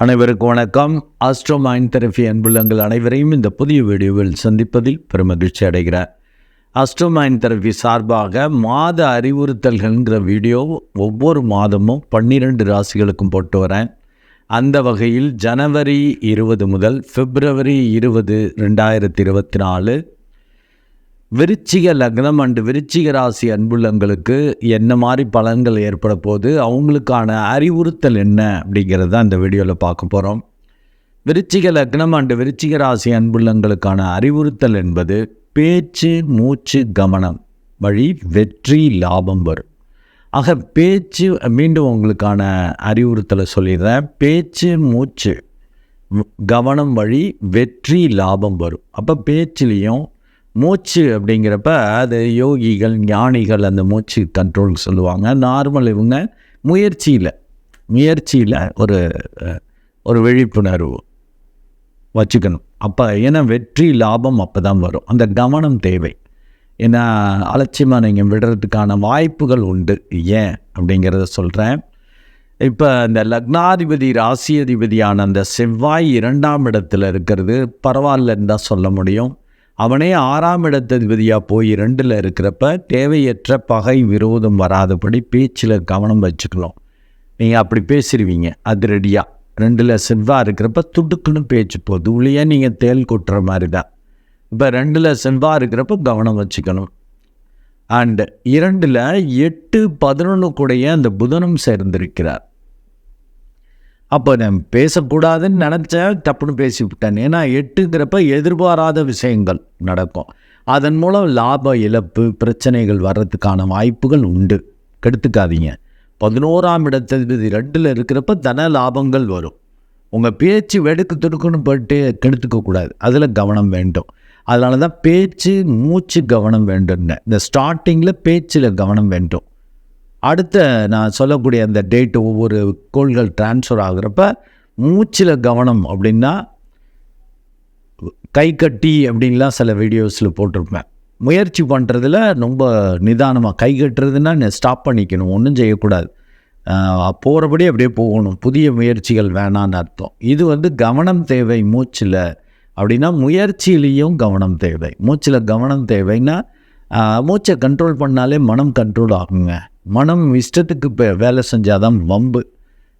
அனைவருக்கும் வணக்கம். Astro mind therapy அன்புள்ளங்கள் அனைவரையும் இந்த புதிய வீடியோவில் சந்திப்பதில் பெருமகிழ்ச்சி அடைகிறார் ஆஸ்ட்ரோ மைண்ட் தெரபி சார்பாக மாத அறிவுறுத்தல்கள்ங்கிற வீடியோ ஒவ்வொரு மாதமும் பன்னிரெண்டு ராசிகளுக்கும் போட்டு வரேன். அந்த வகையில் ஜனவரி இருபது முதல் பிப்ரவரி இருபது ரெண்டாயிரத்தி இருபத்தி நாலு விருச்சிக லக்னம் அண்டு விருச்சிக ராசி அன்புள்ளங்களுக்கு என்ன மாதிரி பலன்கள் ஏற்பட போகுது? அவங்களுக்கான அறிவுறுத்தல் என்ன? அப்படிங்கிறத அந்த இந்த வீடியோவில் பார்க்க போகிறோம் விருச்சிக லக்னம் அண்டு விருச்சிக ராசி அன்புள்ளங்களுக்கான அறிவுறுத்தல் என்பது பேச்சு மூச்சு கவனம் வழி வெற்றி லாபம் வரும். ஆக பேச்சு மீண்டும் உங்களுக்கான அறிவுறுத்தலை சொல்லிடுறேன். பேச்சு மூச்சு கவனம் வழி வெற்றி லாபம் வரும். அப்போ பேச்சுலேயும் மூச்சு அப்படிங்கிறப்ப அது யோகிகள் ஞானிகள் அந்த மூச்சு கண்ட்ரோல் சொல்லுவாங்க. நார்மல் இவங்க முயற்சியில் முயற்சியில் ஒரு ஒரு விழிப்புணர்வு வச்சுக்கணும். அப்போ ஏன்னா வெற்றி லாபம் அப்போ தான் வரும். அந்த கவனம் தேவை. ஏன்னா அலட்சியமாக நீங்கள் விடுறதுக்கான வாய்ப்புகள் உண்டு. ஏன் அப்படிங்கிறத சொல்கிறேன் இப்போ இந்த லக்னாதிபதி ராசியதிபதியான அந்த செவ்வாய் இரண்டாம் இடத்துல இருக்கிறது பரவாயில்லன்னு தான் சொல்ல முடியும். அவனே ஆறாம் இடத்ததிபதியாக போய் ரெண்டில் இருக்கிறப்ப தேவையற்ற பகை விரோதம் வராதபடி பேச்சில் கவனம் வச்சுக்கலாம் நீங்கள் அப்படி பேசிடுவீங்க அதிரடியாக ரெண்டில் செவ்வாய் இருக்கிறப்ப துடுக்குன்னு பேச்சு போகுது உள்ளே நீங்கள் தேல் கொட்டுற மாதிரி தான் இப்போ ரெண்டில் செவ்வாய் இருக்கிறப்ப கவனம் வச்சுக்கணும். அண்டு இரண்டில் எட்டு பதினொன்று கூடைய அந்த புதனும் சேர்ந்திருக்கிறார். அப்போ நான் பேசக்கூடாதுன்னு நினச்சேன் தப்புன்னு பேசி விட்டேன் ஏன்னா எட்டுங்கிறப்ப எதிர்பாராத விஷயங்கள் நடக்கும். அதன் மூலம் லாப இழப்பு பிரச்சனைகள் வர்றதுக்கான வாய்ப்புகள் உண்டு. கெடுத்துக்காதீங்க. பதினோராம் இடத்ததிபதி ரெண்டில் இருக்கிறப்ப தன லாபங்கள் வரும். உங்கள் பேச்சு வெடுக்கு துடுக்குன்னு போட்டு கெடுத்துக்கக்கூடாது அதில் கவனம் வேண்டும். அதனால தான் பேச்சு மூச்சு கவனம் வேண்டும்னு. இந்த ஸ்டார்டிங்கில் பேச்சில் கவனம் வேண்டும். அடுத்த நான் சொல்லக்கூடிய அந்த டேட்டு ஒவ்வொரு கோள்கள் டிரான்ஸ்ஃபர் ஆகுறப்ப மூச்சில் கவனம் அப்படின்னா கை கட்டி அப்படின்லாம் சில வீடியோஸில் போட்டிருப்பேன். முயற்சி பண்ணுறதுல ரொம்ப நிதானமாக கை கட்டுறதுன்னா ஸ்டாப் பண்ணிக்கணும் ஒன்றும் செய்யக்கூடாது. போகிறபடி அப்படியே போகணும். புதிய முயற்சிகள் வேணான்னு அர்த்தம். இது வந்து கவனம் தேவை மூச்சில். அப்படின்னா முயற்சியிலையும் கவனம் தேவை. மூச்சில் கவனம் தேவைன்னா மூச்சை கண்ட்ரோல் பண்ணாலே மனம் கண்ட்ரோல் ஆகுங்க. மனம் இஷ்டத்துக்கு இப்போ வேலை செஞ்சாதான் வம்பு.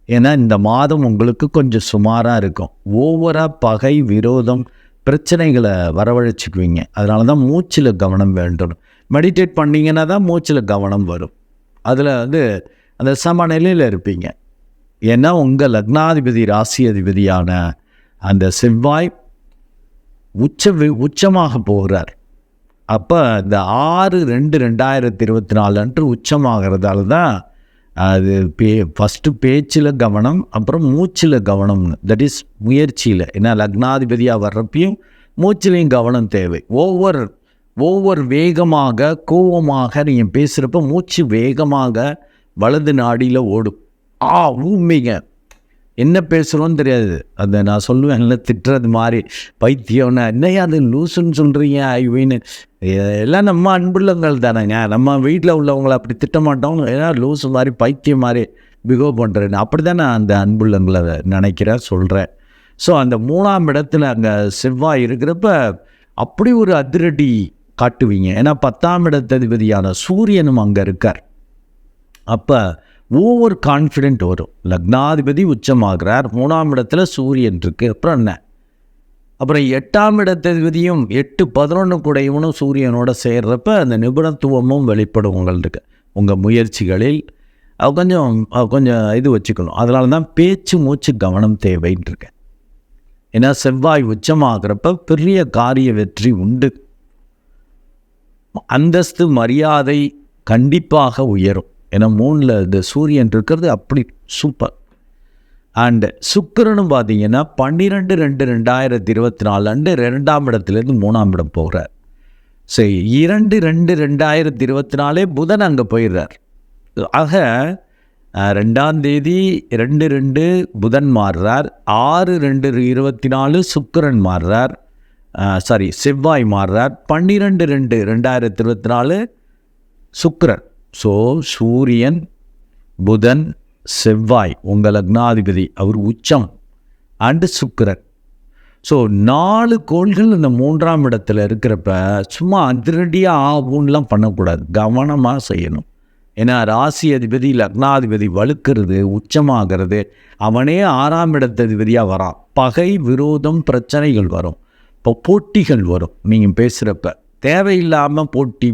ஏன்னா இந்த மாதம் உங்களுக்கு கொஞ்சம் சுமாராக இருக்கும். ஓவராக பகை விரோதம் பிரச்சனைகளை வரவழைச்சிக்குவீங்க. அதனால தான் மூச்சில் கவனம் வேண்டும் மெடிடேட் பண்ணிங்கன்னா தான் மூச்சில் கவனம் வரும். அதில் வந்து அந்த சமநிலையில் இருப்பீங்க. ஏன்னா உங்கள் லக்னாதிபதி ராசி அதிபதியான அந்த செவ்வாய் உச்ச வி- உச்சமாக போகிறார். அப்போ இந்த ஆறு ரெண்டு ரெண்டாயிரத்தி இருபத்தி நாலு அன்று உச்சமாகிறதால தான் அது பே ஃபஸ்ட்டு பேச்சில் கவனம் அப்புறம் மூச்சில் கவனம்னு. தட் இஸ் முயற்சியில். ஏன்னா லக்னாதிபதியாக வர்றப்பையும் மூச்சிலையும் கவனம் தேவை. ஒவ்வொரு ஒவ்வொரு வேகமாக கோவமாக நீங்கள் பேசுகிறப்ப மூச்சு வேகமாக வலது நாடியில் ஓடும். ஆ ஊமிங்க என்ன பேசுகிறோன்னு தெரியாது. அதை நான் சொல்லுவேன்ல திட்டுறது மாதிரி. பைத்தியம்னா என்னையா அது லூசுன்னு சொல்கிறீங்க ஐவின்னு எல்லாம் நம்ம அன்புள்ளங்கள் தானேங்க. நம்ம வீட்டில் உள்ளவங்களை அப்படி திட்ட மாட்டோம். ஏன்னா லூசு மாதிரி பைத்தியம் மாதிரி பிகோ பண்ணுறேன்னு அப்படி தான் நான் அந்த அன்புள்ளங்களை நினைக்கிறேன் சொல்கிறேன் ஸோ அந்த மூணாம் இடத்துல அங்கே செவ்வாய் இருக்கிறப்ப அப்படி ஒரு அதிரடி காட்டுவீங்க. ஏன்னா பத்தாம் இடத்ததிபதியான சூரியனும் அங்கே இருக்கார். அப்போ ஓவர் கான்ஃபிடென்ட் வரும். லக்னாதிபதி உச்சமாகிறார். மூணாம் இடத்துல சூரியன் இருக்குது அப்புறம் என்ன? அப்புறம் எட்டாம் இடத்ததிபதியும் எட்டு பதினொன்று குடையவனும் சூரியனோட சேர்றப்ப அந்த நிபுணத்துவமும் வெளிப்படும் உங்களுக்கு உங்கள் முயற்சிகளில் கொஞ்சம் கொஞ்சம் இது வச்சுக்கணும். அதனால தான் பேச்சு மூச்சு கவனம் தேவைன்னு இருக்கேன். ஏன்னா செவ்வாய் உச்சமாகிறப்ப பெரிய காரிய வெற்றி உண்டு. அந்தஸ்து மரியாதை கண்டிப்பாக உயரும். ஏன்னா மூணில் இந்த சூரியன் இருக்கிறது அப்படி சூப்பர் அண்டு சுக்கரனும் பார்த்தீங்கன்னா பன்னிரெண்டு ரெண்டு ரெண்டாயிரத்தி இருபத்தி நாலு அண்டு ரெண்டாம் இடத்துலேருந்து மூணாம் இடம் போகிறார் சரி இரண்டு ரெண்டு ரெண்டாயிரத்தி இருபத்தி நாலே புதன் அங்கே போயிடுறார். ஆக ரெண்டாம் தேதி ரெண்டு ரெண்டு புதன் மாறுறார். ஆறு ரெண்டு இருபத்தி நாலு சுக்கிரன் மாறுறார். சாரி செவ்வாய் மாறுறார். பன்னிரெண்டு ரெண்டு ரெண்டாயிரத்தி இருபத்தி நாலு சுக்கரன். ஸோ சூரியன் புதன் செவ்வாய் உங்கள் லக்னாதிபதி அவர் உச்சம் அண்டு சுக்கரன். ஸோ நாலு கோள்கள் இந்த மூன்றாம் இடத்துல இருக்கிறப்ப சும்மா அதிரடியாக ஆகும்லாம் பண்ணக்கூடாது. கவனமாக செய்யணும். ஏன்னா ராசி அதிபதி லக்னாதிபதி வலுக்கிறது உச்சமாகிறது அவனே ஆறாம் இடத்ததிபதியாக வரான். பகை விரோதம் பிரச்சனைகள் வரும். இப்போ போட்டிகள் வரும் நீங்கள் பேசுகிறப்ப தேவையில்லாமல் போட்டி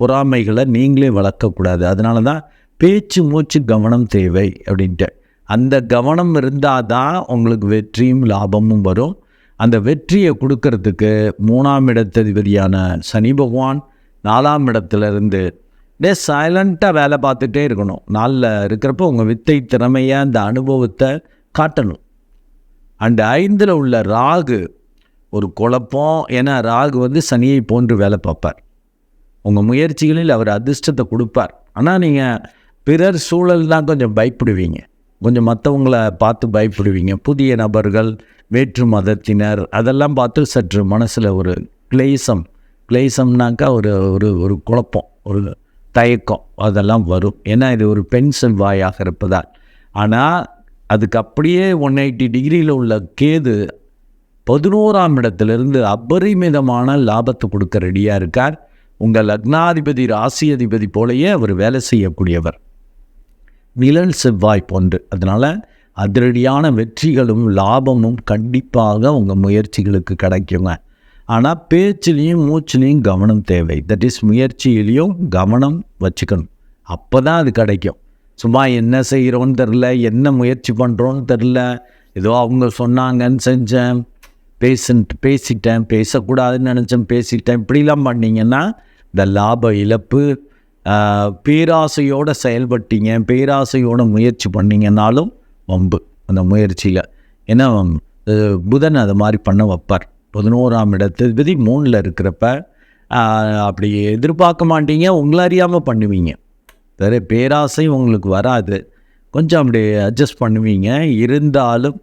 பொறாமைகளை நீங்களே வளர்க்கக்கூடாது. அதனால தான் பேச்சு மூச்சு கவனம் தேவை அப்படின்ட்டு. அந்த கவனம் இருந்தால் தான் உங்களுக்கு வெற்றியும் லாபமும் வரும். அந்த வெற்றியை கொடுக்கறதுக்கு மூணாம் இடத்ததிபதியான சனி பகவான் நாலாம் இடத்துலேருந்து டே சைலண்ட்டாக வேலை பார்த்துட்டே இருக்கணும். நாளில் இருக்கிறப்போ உங்கள் வித்தை திறமையை அந்த அனுபவத்தை காட்டணும். அண்ட் ஐந்தில் உள்ள ராகு ஒரு குழப்பம். ஏன்னா ராகு வந்து சனியை போன்று வேலை பார்ப்பார். உங்கள் முயற்சிகளில் அவர் அதிர்ஷ்டத்தை கொடுப்பார். ஆனால் நீங்கள் பிறர் சூழல் தான் கொஞ்சம் பயப்படுவீங்க. கொஞ்சம் மற்றவங்களை பார்த்து பயப்படுவீங்க. புதிய நபர்கள் வேற்று மதத்தினர் அதெல்லாம் பார்த்து சற்று மனசில் ஒரு கிளேசம். கிளேசம்னாக்கா ஒரு ஒரு ஒரு குழப்பம் ஒரு தயக்கம் அதெல்லாம் வரும். ஏன்னா இது ஒரு பெண் செவ்வாயாக இருப்பதால். ஆனால் அதுக்கு அப்படியே ஒன் எயிட்டி டிகிரியில் உள்ள கேது பதினோராம் இடத்திலிருந்து அபரிமிதமான லாபத்தை கொடுக்க ரெடியாக இருக்கார். உங்கள் லக்னாதிபதி ராசி அதிபதி போலயே அவர் வேலை செய்யக்கூடியவர். நிழல் செவ்வாய் போன்று. அதனால் அதிரடியான வெற்றிகளும் லாபமும் கண்டிப்பாக உங்கள் முயற்சிகளுக்கு கிடைக்குங்க. ஆனால் பேச்சுலேயும் மூச்சிலையும் கவனம் தேவை. தட் இஸ் முயற்சியிலையும் கவனம் வச்சுக்கணும். அப்போ தான் அது கிடைக்கும். சும்மா என்ன செய்கிறோன்னு தெரில என்ன முயற்சி பண்ணுறோன்னு தெரில ஏதோ அவங்க சொன்னாங்கன்னு செஞ்சேன் பேசுன்ட்டு பேசிட்டேன் பேசக்கூடாதுன்னு நினச்சேன் பேசிட்டேன் இப்படிலாம் பண்ணிங்கன்னா இந்த லாப இழப்பு பேராசையோடு செயல்பட்டீங்க பேராசையோட முயற்சி பண்ணீங்கன்னாலும் வம்பு. அந்த முயற்சியில். ஏன்னா புதன் அது மாதிரி பண்ண வைப்பார். பதினோராம் இடத்ததிபதி மூணில் இருக்கிறப்ப அப்படி எதிர்பார்க்க மாட்டீங்க உங்களை அறியாமல் பண்ணுவீங்க. வேறு பேராசை உங்களுக்கு வராது. கொஞ்சம் அப்படி அட்ஜஸ்ட் பண்ணுவீங்க. இருந்தாலும்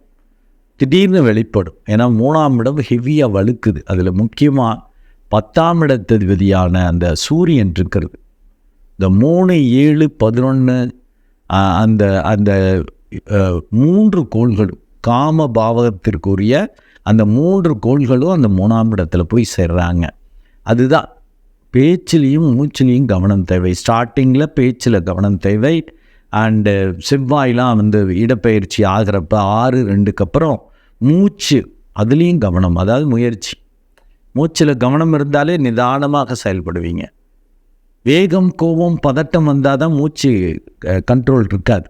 திடீர்னு வெளிப்படும். ஏன்னா மூணாம் இடம் ஹெவியாக வழுக்குது. அதில் முக்கியமாக பத்தாம் இடத்ததிபதியான அந்த சூரியன் இருக்கிறது. இந்த மூணு ஏழு பதினொன்று அந்த அந்த மூன்று கோள்களும் காம பாவகத்திற்குரிய அந்த மூன்று கோள்களும் அந்த மூணாம் இடத்துல போய் சேர்றாங்க. அதுதான். பேச்சிலையும் மூச்சிலையும் கவனம் தேவை. ஸ்டார்டிங்கில் பேச்சில் கவனம் தேவை. அண்டு செவ்வாயெலாம் வந்து இடப்பெயர்ச்சி ஆகிறப்ப ஆறு ரெண்டுக்கு அப்புறம் மூச்சு அதுலேயும் கவனம் அதாவது முயற்சி. மூச்சில் கவனம் இருந்தாலே நிதானமாக செயல்படுவீங்க. வேகம் கோபம் பதட்டம் வந்தால் தான் மூச்சு கண்ட்ரோல் இருக்காது.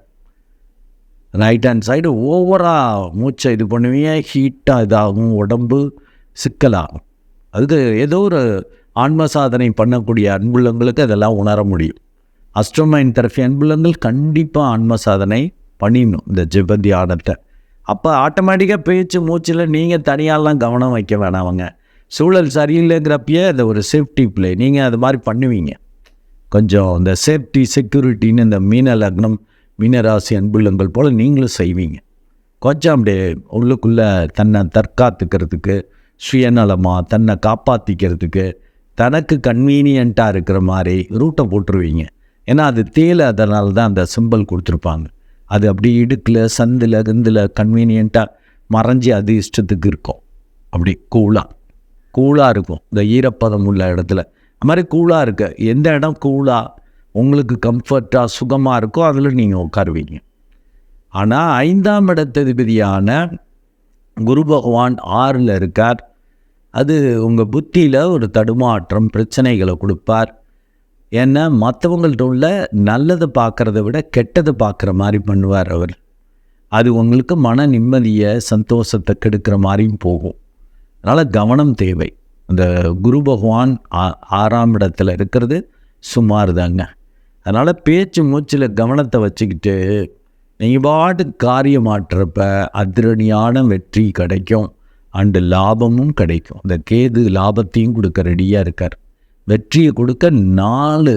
ரைட் ஹேண்ட் சைடு ஓவராக மூச்சை இது பண்ணுவீங்க ஹீட்டாக இதாகும் உடம்பு சிக்கலாகும். அதுக்கு ஏதோ ஒரு ஆன்ம சாதனை பண்ணக்கூடிய அன்புள்ளங்களுக்கு அதெல்லாம் உணர முடியும். அஸ்ட்ரோமைன் தெரப்பி அன்புள்ளங்கள் கண்டிப்பாக ஆன்ம சாதனை பண்ணிடணும் இந்த ஜெப ஆடத்தை அப்போ ஆட்டோமேட்டிக்காக பேச்சு மூச்சில் நீங்கள் தனியாலாம் கவனம் வைக்க வேணாமங்க சூழல் சரியில்லைங்கிறப்பயே அது ஒரு சேஃப்டி பிளே நீங்கள் அது மாதிரி பண்ணுவீங்க. கொஞ்சம் இந்த சேஃப்டி செக்யூரிட்டின்னு இந்த மீன லக்னம் மீனராசி அன்புள்ளங்கள் போல் நீங்களும் செய்வீங்க. கொஞ்சம் அப்படியே உள்ளுக்குள்ளே தன்னை தற்காத்துக்கிறதுக்கு சுயநலமாக தன்னை காப்பாற்றிக்கிறதுக்கு தனக்கு கன்வீனியண்ட்டாக இருக்கிற மாதிரி ரூட்டை போட்டுருவீங்க. ஏன்னா அது தேலை அதனால தான் அந்த சிம்பல் கொடுத்துருப்பாங்க. அது அப்படி இடுக்கில் சந்தில் கிந்தில் கன்வீனியண்ட்டாக மறைஞ்சி அது இஷ்டத்துக்கு இருக்கும். அப்படி கூலாக கூலாக இருக்கும். இந்த ஈரப்பதம் உள்ள இடத்துல. அது மாதிரி கூலாக இருக்க. எந்த இடம் கூலாக உங்களுக்கு கம்ஃபர்ட்டாக சுகமாக இருக்கோ அதில் நீங்கள் உட்காருவீங்க. ஆனால் ஐந்தாம் இடத்ததிபதியான குரு பகவான் ஆறில் இருக்கார். அது உங்கள் புத்தியில் ஒரு தடுமாற்றம் பிரச்சனைகளை கொடுப்பார். ஏன்னா மற்றவங்கள்ட்ட உள்ள நல்லதை பார்க்குறத விட கெட்டதை பார்க்குற மாதிரி பண்ணுவார் அவர். அது உங்களுக்கு மன நிம்மதியை சந்தோஷத்தை கெடுக்கிற மாதிரியும் போகும். அதனால் கவனம் தேவை. அந்த குரு பகவான் ஆ- ஆறாம் இடத்துல இருக்கிறது சுமார் தாங்க அதனால் பேச்சு மூச்சில் கவனத்தை வச்சுக்கிட்டு நீங்கள் பாட்டு காரியமாட்டுறப்ப அதிரடியான வெற்றி கிடைக்கும். அண்டு லாபமும் கிடைக்கும். இந்த கேது லாபத்தையும் கொடுக்க ரெடியாக இருக்கார். வெற்றியை கொடுக்க நாலு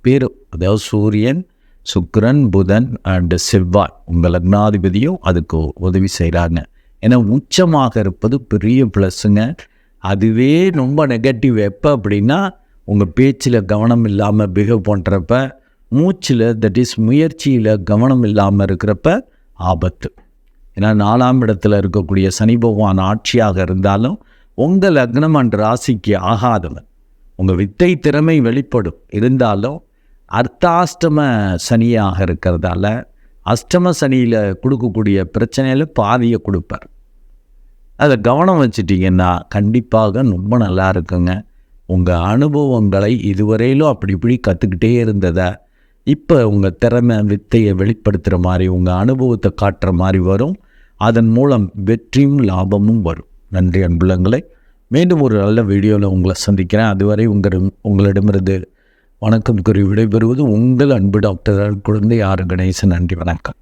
பேர். அதாவது சூரியன் சுக்கரன் புதன் அண்டு செவ்வாய். உங்கள் லக்னாதிபதியும் அதுக்கு உதவி செய்கிறாங்க ஏன்னா உச்சமாக இருப்பது பெரிய ப்ளஸ்ஸுங்க அதுவே ரொம்ப நெகட்டிவ் எப்போ அப்படின்னா உங்கள் பேச்சில் கவனம் இல்லாமல் பிஹேவ் பண்ணுறப்ப மூச்சில் தட் இஸ் முயற்சியில் கவனம் இல்லாமல் இருக்கிறப்ப ஆபத்து. ஏன்னா நாலாம் இடத்துல இருக்கக்கூடிய சனி பகவான் ஆட்சியாக இருந்தாலும் உங்கள் லக்னம் அண்ட் ராசிக்கு ஆகாதவன். உங்கள் வித்தை திறமை வெளிப்படும். இருந்தாலும் அர்த்தாஷ்டம சனியாக இருக்கிறதால அஷ்டம சனியில் கொடுக்கக்கூடிய பிரச்சனையில் பாதியை கொடுப்பார். அதை கவனம் வச்சுட்டிங்கன்னா கண்டிப்பாக ரொம்ப நல்லா இருக்குங்க. உங்கள் அனுபவங்களை இதுவரையிலும் அப்படி இப்படி கற்றுக்கிட்டே இருந்ததை இப்போ உங்கள் திறமை வித்தையை வெளிப்படுத்துகிற மாதிரி உங்கள் அனுபவத்தை காட்டுற மாதிரி வரும். அதன் மூலம் வெற்றியும் லாபமும் வரும். நன்றி அன்புலங்களை. மீண்டும் ஒரு நல்ல வீடியோவில் உங்களை சந்திக்கிறேன். அதுவரை உங்கள் உங்களிடமிருந்து வணக்கம் கூறி விடைபெறுவது உங்கள் அன்பு டாக்டர் குழந்தை ஆறு கணேசன். நன்றி வணக்கம்.